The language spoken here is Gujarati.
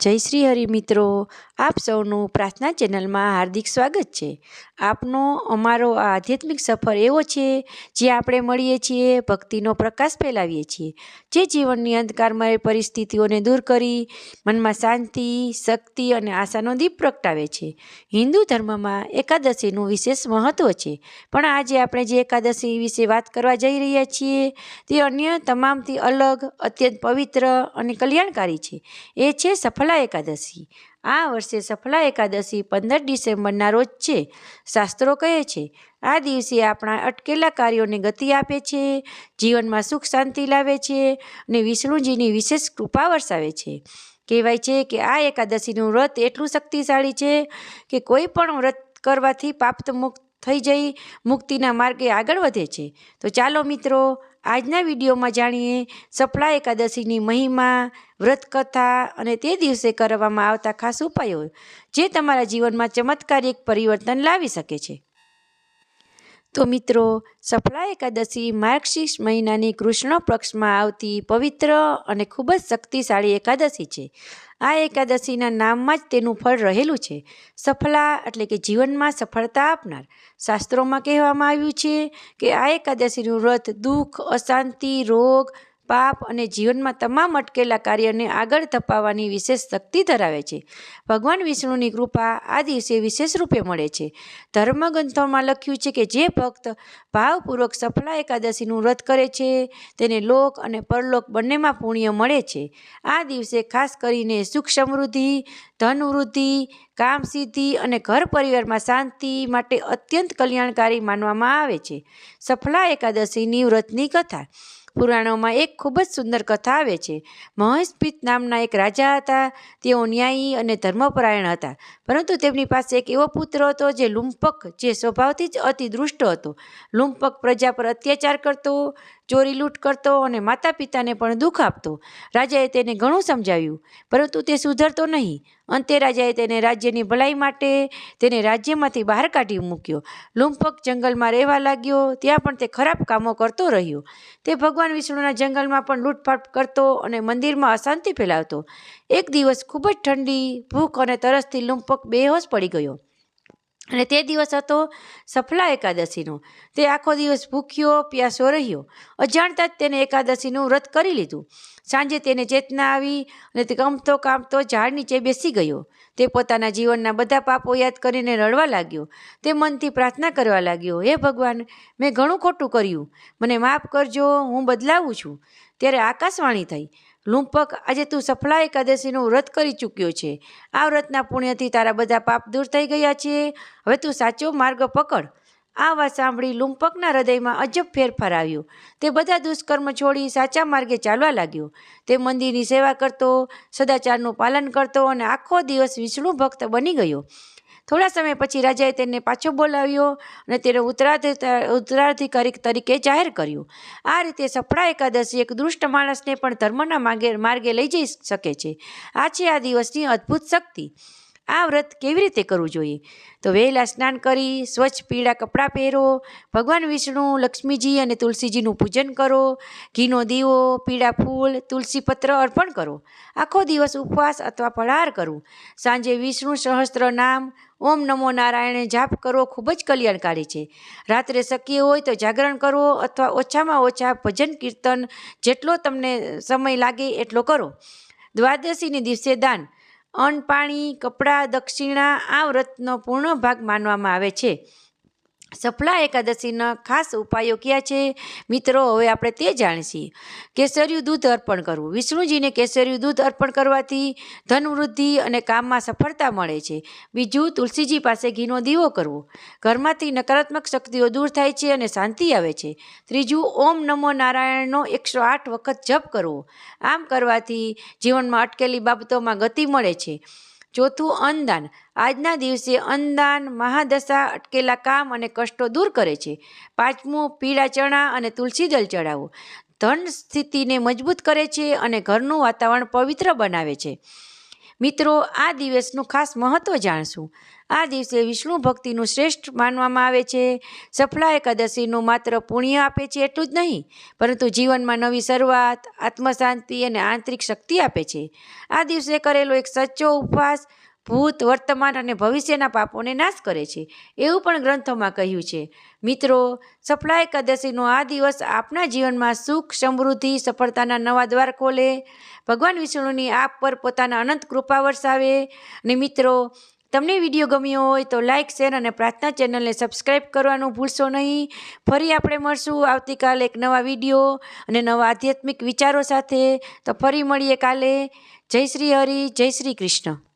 જય શ્રી હરિ મિત્રો. આપ સૌનું પ્રાર્થના ચેનલમાં હાર્દિક સ્વાગત છે. આપનો અમારો આ આધ્યાત્મિક સફર એવો છે, જે આપણે મળીએ છીએ, ભક્તિનો પ્રકાશ ફેલાવીએ છીએ. જે જીવનની અંધકારમય પરિસ્થિતિઓને દૂર કરી, મનમાં શાંતિ, શક્તિ અને આશાનો દીપ પ્રગટાવે છે. હિન્દુ ધર્મમાં એકાદશીનું વિશેષ મહત્ત્વ છે. પણ આજે આપણે જે એકાદશી વિશે વાત કરવા જઈ રહ્યા છીએ, તે અન્ય તમામથી અલગ, અત્યંત પવિત્ર અને કલ્યાણકારી છે. એ છે સફલા એકાદશી. આ વર્ષે સફલા એકાદશી પંદર ડિસેમ્બરના રોજ છે. શાસ્ત્રો કહે છે, આ દિવસે આપણા અટકેલા કાર્યોને ગતિ આપે છે, જીવનમાં સુખ શાંતિ લાવે છે અને વિષ્ણુજીની વિશેષ કૃપા વરસાવે છે. કહેવાય છે કે આ એકાદશીનું વ્રત એટલું શક્તિશાળી છે કે કોઈ પણ વ્રત કરવાથી પાપ્ત મુક્ત થઈ જઈ, મુક્તિના માર્ગે આગળ વધે છે. તો ચાલો મિત્રો આજના વિડીયોમાં જાણીએ સફળા એકાદશીની મહિમા વ્રત કથા અને તે દિવસે કરવામાં આવતા ખાસ ઉપાયો, જે તમારા જીવનમાં ચમત્કારિક પરિવર્તન લાવી શકે છે. તો મિત્રો સફળા એકાદશી માર્ગશીર્ષ મહિનાની કૃષ્ણ પક્ષમાં આવતી પવિત્ર અને ખૂબ જ શક્તિશાળી એકાદશી છે. આ એકાદશીના નામમાં જ તેનું ફળ રહેલું છે. સફળા એટલે કે જીવનમાં સફળતા આપનાર. શાસ્ત્રોમાં કહેવામાં આવ્યું છે કે આ એકાદશીનું વ્રત દુઃખ, અશાંતિ, રોગ પાપ અને જીવનમાં તમામ અટકેલા કાર્યને આગળ ધપાવવાની વિશેષ શક્તિ ધરાવે છે. ભગવાન વિષ્ણુની કૃપા આ દિવસે વિશેષ રૂપે મળે છે. ધર્મગ્રંથોમાં લખ્યું છે કે જે ભક્ત ભાવપૂર્વક સફલા એકાદશીનું વ્રત કરે છે, તેને લોક અને પરલોક બંનેમાં પુણ્ય મળે છે. આ દિવસે ખાસ કરીને સુખ સમૃદ્ધિ ધનવૃદ્ધિ કામ સિદ્ધિ અને ઘર પરિવારમાં શાંતિ માટે અત્યંત કલ્યાણકારી માનવામાં આવે છે. સફલા એકાદશીની વ્રતની કથા. પુરાણોમાં એક ખૂબ જ સુંદર કથા આવે છે. મહેશપિત નામના એક રાજા હતા. તેઓ ન્યાયી અને ધર્મપરાયણ હતા. પરંતુ તેમની પાસે એક એવો પુત્ર હતો જે લુંપક, જે સ્વભાવથી જ અતિ દુષ્ટ હતો. લુંપક પ્રજા પર અત્યાચાર કરતો ચોરી લૂંટ કરતો અને માતા પિતાને પણ દુઃખ આપતો. રાજાએ તેને ઘણું સમજાવ્યું, પરંતુ તે સુધરતો નહીં. અંતે રાજાએ તેને રાજ્યની ભલાઈ માટે તેને રાજ્યમાંથી બહાર કાઢી મૂક્યો. લુંપક જંગલમાં રહેવા લાગ્યો, ત્યાં પણ તે ખરાબ કામો કરતો રહ્યો. તે ભગવાન વિષ્ણુના જંગલમાં પણ લૂંટફાટ કરતો અને મંદિરમાં અશાંતિ ફેલાવતો. એક દિવસ ખૂબ જ ઠંડી, ભૂખ અને તરસથી લુંપક બેહોશ પડી ગયો. અને તે દિવસ હતો સફલા એકાદશીનો. તે આખો દિવસ ભૂખ્યો, પ્યાસો રહ્યો. અજાણતા જ તેને એકાદશીનું વ્રત કરી લીધું. સાંજે તેને ચેતના આવી અને તે કામતો કામતો ઝાડ નીચે બેસી ગયો. તે પોતાના જીવનના બધા પાપો યાદ કરીને રડવા લાગ્યો. તે મનથી પ્રાર્થના કરવા લાગ્યો, હે ભગવાન, મેં ઘણું ખોટું કર્યું. મને માફ કરજો, હું બદલાવું છું. ત્યારે આકાશવાણી થઈ. લુંપક આજે તું સફલા એકાદશીનું વ્રત કરી ચૂક્યો છે. આ વ્રતના પુણ્યથી તારા બધા પાપ દૂર થઈ ગયા છે. હવે તું સાચો માર્ગ પકડ. આ વાત સાંભળી લુંપકના હૃદયમાં અજબ ફેરફાર આવ્યો. તે બધા દુષ્કર્મ છોડી સાચા માર્ગે ચાલવા લાગ્યો. તે મંદિરની સેવા કરતો, સદાચારનું પાલન કરતો અને આખો દિવસ વિષ્ણુ ભક્ત બની ગયો. થોડા સમય પછી રાજાએ તેને પાછો બોલાવ્યો અને તેને ઉત્તરાધિ ઉત્તરાધિકારી તરીકે જાહેર કર્યું. આ રીતે સફળા એકાદશી એક દુષ્ટ માણસને પણ ધર્મના માર્ગે માર્ગે લઈ જઈ શકે છે. આ છે આ દિવસની અદ્ભુત શક્તિ. આ વ્રત કેવી રીતે કરવું જોઈએ? તો વહેલા સ્નાન કરી, સ્વચ્છ પીળા કપડાં પહેરો, ભગવાન વિષ્ણુ, લક્ષ્મીજી અને તુલસીજીનું પૂજન કરો, ઘીનો દીવો, પીળા ફૂલ, તુલસી પત્ર અર્પણ કરો. આખો દિવસ ઉપવાસ અથવા ફળાર કરવું સાંજે વિષ્ણુ સહસ્ત્ર નામ, ઓમ નમો નારાયણે જાપ કરવો ખૂબ જ કલ્યાણકારી છે. રાત્રે શક્ય હોય તો જાગરણ કરવો અથવા ઓછામાં ઓછા ભજન કીર્તન જેટલો તમને સમય લાગે એટલો કરો. દ્વાદશીને દિવસે દાન અન્ન પાણી કપડાં દક્ષિણા આ વ્રતનો પૂર્ણ ભાગ માનવામાં આવે છે. સફલા એકાદશીના ખાસ ઉપાયો કયા છે? મિત્રો, હવે આપણે તે જાણીશી. કેસરિયું દૂધ અર્પણ કરવું. વિષ્ણુજીને કેસરિયું દૂધ અર્પણ કરવાથી ધનવૃદ્ધિ અને કામમાં સફળતા મળે છે. બીજું, તુલસીજી પાસે ઘીનો દીવો કરવો. ઘરમાંથી નકારાત્મક શક્તિઓ દૂર થાય છે અને શાંતિ આવે છે. ત્રીજું, ઓમ નમો નારાયણનો એકસો આઠ વખત જપ કરવો. આમ કરવાથી જીવનમાં અટકેલી બાબતોમાં ગતિ મળે છે. ચોથું અન્નદાન આજના દિવસે અન્નદાન મહાદશા અટકેલા કામ અને કષ્ટો દૂર કરે છે. પાંચમું, પીળા ચણા અને તુલસી દલ ચડાવો. ધન સ્થિતિને મજબૂત કરે છે અને ઘરનું વાતાવરણ પવિત્ર બનાવે છે. મિત્રો, આ દિવસનું ખાસ મહત્ત્વ જાણશું. આ દિવસે વિષ્ણુ ભક્તિનું શ્રેષ્ઠ માનવામાં આવે છે. સફલા એકાદશીનું માત્ર પુણ્ય આપે છે એટલું જ નહીં, પરંતુ જીવનમાં નવી શરૂઆત, આત્મશાંતિ અને આંતરિક શક્તિ આપે છે. આ દિવસે કરેલો એક સચ્ચો ઉપવાસ ભૂત, વર્તમાન અને ભવિષ્યના પાપોને નાશ કરે છે. એવું પણ ગ્રંથોમાં કહ્યું છે. મિત્રો સફળા એકાદશીનો આ દિવસ આપના જીવનમાં સુખ, સમૃદ્ધિ, સફળતાના નવા દ્વાર ખોલે ભગવાન વિષ્ણુની આપ પર પોતાના અનંત કૃપા વરસાવે. અને મિત્રો, તમને વીડિયો ગમ્યો હોય તો લાઇક શેર અને પ્રાર્થના ચેનલને સબસ્ક્રાઈબ કરવાનું ભૂલશો નહીં. ફરી આપણે મળશું આવતીકાલે એક નવા વીડિયો અને નવા આધ્યાત્મિક વિચારો સાથે. તો ફરી મળીએ કાલે. જય શ્રી હરિ, જય શ્રી કૃષ્ણ.